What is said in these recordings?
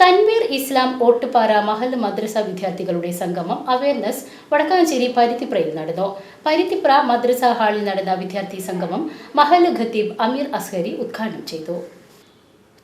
Tanveer Islam Ottupara Mahal മദ്രസ വിദ്യാർത്ഥികളുടെ സംഗമം അവയർനെസ് വടക്കാഞ്ചേരി പരുത്തിപ്രയിൽ നടന്നു. പരുത്തിപ്ര മദ്രസ ഹാളിൽ നടന്ന വിദ്യാർത്ഥി സംഗമം മഹൽ ഖത്തീബ് അമീർ അസ്ഹരി ഉദ്ഘാടനം ചെയ്തു.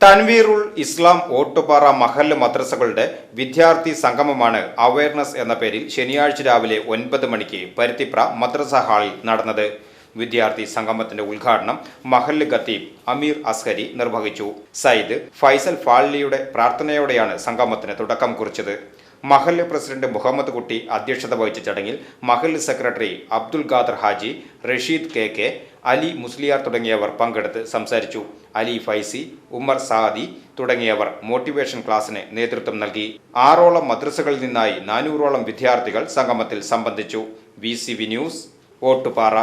തൻവീറുൽ ഇസ്ലാം ഓട്ടുപാറ മഹല്ല് മദ്രസകളുടെ വിദ്യാർത്ഥി സംഗമമാണ് അവയർനെസ് എന്ന പേരിൽ ശനിയാഴ്ച രാവിലെ ഒൻപത് മണിക്ക് പരുത്തിപ്ര മദ്രസ ഹാളിൽ നടന്നത്. വിദ്യാർത്ഥി സംഗമത്തിന്റെ ഉദ്ഘാടനം മഹല്ല് ഖത്തീബ് അമീർ അസ്ഹരി നിർവഹിച്ചു. സയ്യിദ് ഫൈസൽ ഫാളിയുടെ പ്രാർത്ഥനയോടെയാണ് സംഗമത്തിന് തുടക്കം കുറിച്ചത്. മഹല്ല് പ്രസിഡന്റ് മുഹമ്മദ് കുട്ടി അധ്യക്ഷത വഹിച്ച ചടങ്ങിൽ മഹല്ല് secretary Abdul Khader Haji Rasheed K K Ali Musliyar തുടങ്ങിയവർ പങ്കെടുത്ത് സംസാരിച്ചു. അലി ഫൈസി ഉമ്മർ സാദി തുടങ്ങിയവർ മോട്ടിവേഷൻ ക്ലാസ്സിന് നേതൃത്വം നൽകി. ആറോളം മദ്രസകളിൽ നിന്നായി നാനൂറോളം വിദ്യാർത്ഥികൾ സംഗമത്തിൽ സംബന്ധിച്ചു. V news Ottupara.